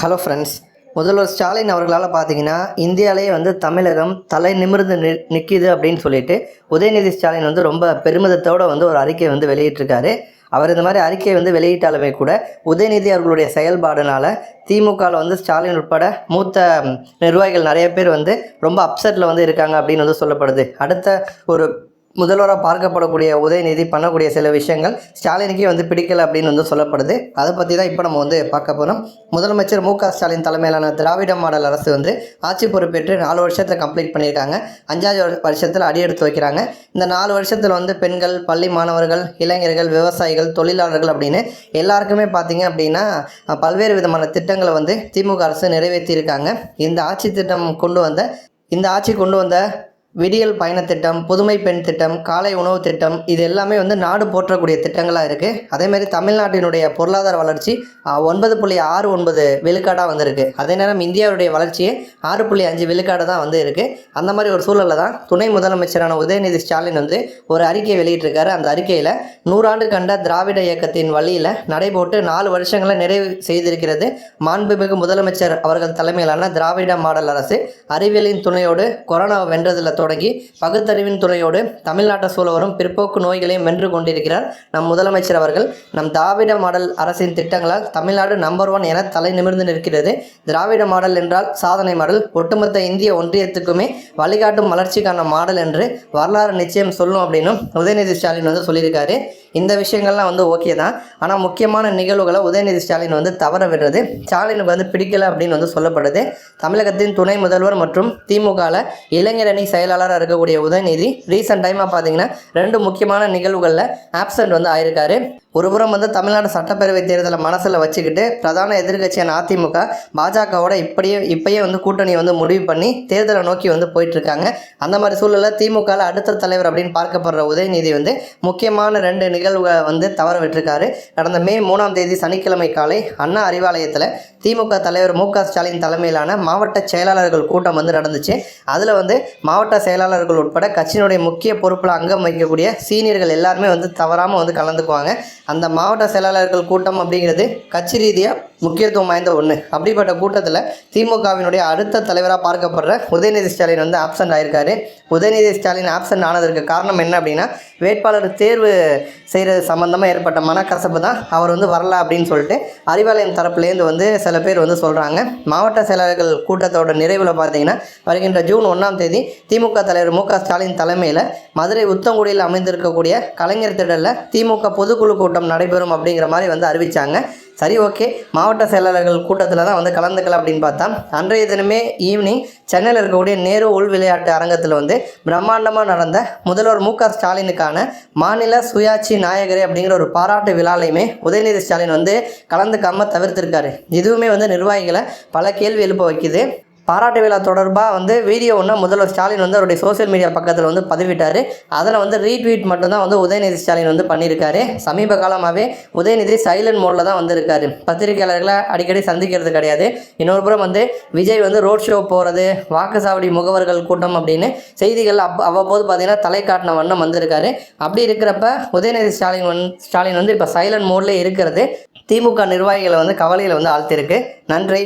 Hello friends முதல்வர் ஸ்டாலின் அவர்களால் பார்த்தீங்கன்னா இந்தியாவிலேயே வந்து தமிழகம் தலை நிமிர்ந்து நி நிற்கிது அப்படின்னு சொல்லிட்டு உதயநிதி ஸ்டாலின் வந்து ரொம்ப பெருமிதத்தோடு வந்து ஒரு அறிக்கை வந்து வெளியிட்டிருக்காரு. அவர் இந்த மாதிரி அறிக்கையை வந்து வெளியிட்டாலுமே கூட உதயநிதி அவர்களுடைய செயல்பாடுனால திமுகவில் வந்து ஸ்டாலின் உட்பட மூத்த நிர்வாகிகள் நிறைய பேர் வந்து ரொம்ப அப்செட்டில் வந்து இருக்காங்க அப்படின்னு வந்து சொல்லப்படுது. அடுத்த ஒரு முதல்வராக பார்க்கப்படக்கூடிய உதயநிதி பண்ணக்கூடிய சில விஷயங்கள் ஸ்டாலினுக்கே வந்து பிடிக்கல அப்படின்னு வந்து சொல்லப்படுது. அதை பற்றி தான் இப்போ நம்ம வந்து பார்க்க போகிறோம் முதலமைச்சர் மு க ஸ்டாலின் தலைமையிலான திராவிட மாடல் அரசு வந்து ஆட்சி பொறுப்பேற்று நாலு வருஷத்தில் கம்ப்ளீட் பண்ணியிருக்காங்க. அஞ்சாவது வரு- வருஷத்தில் அடியெடுத்து வைக்கிறாங்க. இந்த நாலு வருஷத்தில் வந்து பெண்கள் பள்ளி மாணவர்கள் இளைஞர்கள் விவசாயிகள் தொழிலாளர்கள் அப்படின்னு எல்லாருக்குமே பார்த்தீங்க அப்படின்னா பல்வேறு விதமான திட்டங்களை வந்து திமுக அரசு நிறைவேற்றியிருக்காங்க. இந்த ஆட்சி திட்டம் கொண்டு வந்த இந்த ஆட்சி கொண்டு வந்த விடியல் பயணத்திட்டம் புதுமை பெண் திட்டம் காலை உணவு திட்டம் இது எல்லாமே வந்து நாடு போற்றக்கூடிய திட்டங்களாக இருக்குது அதேமாரி தமிழ்நாட்டினுடைய பொருளாதார வளர்ச்சி ஒன்பது புள்ளி ஆறு ஒன்பது விழுக்காடாக வந்திருக்கு. அதே நேரம் இந்தியாவுடைய வளர்ச்சியே ஆறு புள்ளி அஞ்சு விழுக்காடு தான் வந்து இருக்குது அந்த மாதிரி ஒரு சூழலில் தான் துணை முதலமைச்சரான உதயநிதி ஸ்டாலின் வந்து ஒரு அறிக்கையை வெளியிட்டிருக்காரு. அந்த அறிக்கையில் நூறாண்டு கண்ட திராவிட இயக்கத்தின் வழியில் நடைபோட்டு நாலு வருஷங்களை நிறைவு செய்திருக்கிறது. மாண்புமிகு முதலமைச்சர் அவர்கள் தலைமையிலான திராவிட மாடல் அரசு. அறிவியலின் துணையோடு கொரோனாவை வென்றதில் தொடங்கி பகுத்தறிவின் துறையோடு தமிழ்நாட்டை சூழ வரும் பிற்போக்கு நோய்களையும் வென்று கொண்டிருக்கிறார். நம் முதலமைச்சர் அவர்கள் நம் திராவிட மாடல் அரசின் திட்டங்களால் தமிழ்நாடு நம்பர் ஒன் என தலை நிமிர்ந்து நிற்கிறது. திராவிட மாடல் என்றால் சாதனை மாடல். ஒட்டுமொத்த இந்திய ஒன்றியத்துக்குமே வழிகாட்டும் வளர்ச்சிக்கான மாடல் என்று வரலாறு நிச்சயம் சொல்லும் அப்படின்னும் உதயநிதி ஸ்டாலின் வந்து சொல்லியிருக்காரு. இந்த விஷயங்கள்லாம் வந்து ஓகே தான். ஆனால் முக்கியமான நிகழ்வுகளை உதயநிதி ஸ்டாலின் வந்து தவற விடுறது ஸ்டாலினுக்கு வந்து பிடிக்கல அப்படின்னு வந்து சொல்லப்படுது. தமிழகத்தின் துணை முதல்வர் மற்றும் திமுகவில் இளைஞரணி செயல் செயலாளராக இருக்கக்கூடிய உதயநிதி ரீசெண்ட் டைமாக பார்த்தீங்கன்னா ரெண்டு முக்கியமான நிகழ்வுகளில் ஆப்சண்ட் வந்து ஆயிருக்காரு. ஒருபுறம் வந்து தமிழ்நாடு சட்டப்பேரவை தேர்தலை மனசில் வச்சுக்கிட்டு பிரதான எதிர்க்கட்சியான அதிமுக பாஜகவோட இப்படியே இப்பயே வந்து கூட்டணி வந்து முடிவு பண்ணி தேர்தலை நோக்கி வந்து போயிட்டுருக்காங்க. அந்த மாதிரி சூழலில் திமுகவில் அடுத்த தலைவர் அப்படின்னு பார்க்கப்படுற உதயநிதி வந்து முக்கியமான ரெண்டு நிகழ்வுகளை வந்து தவற விட்டிருக்காரு. கடந்த மே மூணாம் தேதி சனிக்கிழமை காலை அண்ணா அறிவாலயத்தில் திமுக தலைவர் மு க ஸ்டாலின் தலைமையிலான மாவட்ட செயலாளர்கள் கூட்டம் வந்து நடந்துச்சு. அதில் வந்து மாவட்ட செயலாளர்கள் உட்பட கட்சியினுடைய முக்கிய பொறுப்பில் அங்கம் வகிக்கக்கூடிய சீனியர்கள் எல்லாருமே வந்து தவறாமல் வந்து கலந்துக்குவாங்க. அந்த மாவட்ட செயலாளர்கள் கூட்டம் அப்படிங்கிறது கட்சி ரீதியாக முக்கியத்துவம் வாய்ந்த ஒன்று அப்படிப்பட்ட கூட்டத்தில் திமுகவினுடைய அடுத்த தலைவராக பார்க்கப்படுற உதயநிதி ஸ்டாலின் வந்து ஆப்சண்ட் ஆயிருக்காரு. உதயநிதி ஸ்டாலின் ஆப்சண்ட் ஆனதற்கு காரணம் என்ன அப்படின்னா வேட்பாளர் தேர்வு செய்கிறது சம்மந்தமாக ஏற்பட்ட மனக்கசப்பு தான் அவர் வந்து வரல அப்படின்னு சொல்லிட்டு அறிவாலயம் தரப்புலேருந்து வந்து சில பேர் வந்து சொல்கிறாங்க மாவட்ட செயலாளர்கள் கூட்டத்தோட நிறைவில் பார்த்தீங்கன்னா வருகின்ற ஜூன் ஒன்றாம் தேதி திமுக தலைவர் மு ஸ்டாலின் தலைமையில் மதுரை உத்தங்குடியில் அமைந்திருக்கக்கூடிய கலைஞர் திடலில் திமுக பொதுக்குழு கூட்டம் நடைபெறும் அப்படிங்கிற மாதிரி வந்து அறிவித்தாங்க சரி ஓகே. மாவட்ட செயலாளர்கள் கூட்டத்தில் தான் வந்து கலந்துக்கலாம் அப்படின்னு பார்த்தா அன்றைய தினமே ஈவினிங் சென்னையில் இருக்கக்கூடிய நேரு உள் விளையாட்டு அரங்கத்தில் வந்து பிரம்மாண்டமாக நடந்த முதல்வர் மு க ஸ்டாலினுக்கான மாநில சுயாட்சி நாயகரே அப்படிங்கிற ஒரு பாராட்டு விழாலையுமே உதயநிதி ஸ்டாலின் வந்து கலந்துக்காமல் தவிர்த்திருக்காரு. இதுவுமே வந்து நிர்வாகிகளை பல கேள்வி எழுப்ப வைக்குது. பாராட்டு விழா தொடர்பாக வந்து வீடியோ ஒன்று முதல்வர் ஸ்டாலின் வந்து அவருடைய சோஷியல் மீடியா பக்கத்தில் வந்து பதிவிட்டார். அதில் வந்து ரீட்வீட் மட்டும்தான் வந்து உதயநிதி ஸ்டாலின் வந்து பண்ணியிருக்காரு சமீப காலமாகவே உதயநிதி சைலண்ட் மோடில் தான் வந்திருக்காரு. பத்திரிகையாளர்களை அடிக்கடி சந்திக்கிறது கிடையாது. இன்னொரு புறம் வந்து விஜய் வந்து ரோட் ஷோ போகிறது வாக்குச்சாவடி முகவர்கள் கூட்டம் அப்படின்னு செய்திகள் அப் அவ்வப்போது பார்த்திங்கன்னா தலை காட்டின வண்ணம் வந்திருக்காரு. அப்படி இருக்கிறப்ப உதயநிதி ஸ்டாலின் வந் ஸ்டாலின் வந்து இப்போ சைலண்ட் மோட்லேயே இருக்கிறது. திமுக நிர்வாகிகளை வந்து கவலையில் வந்து ஆழ்த்திருக்கு நன்றி.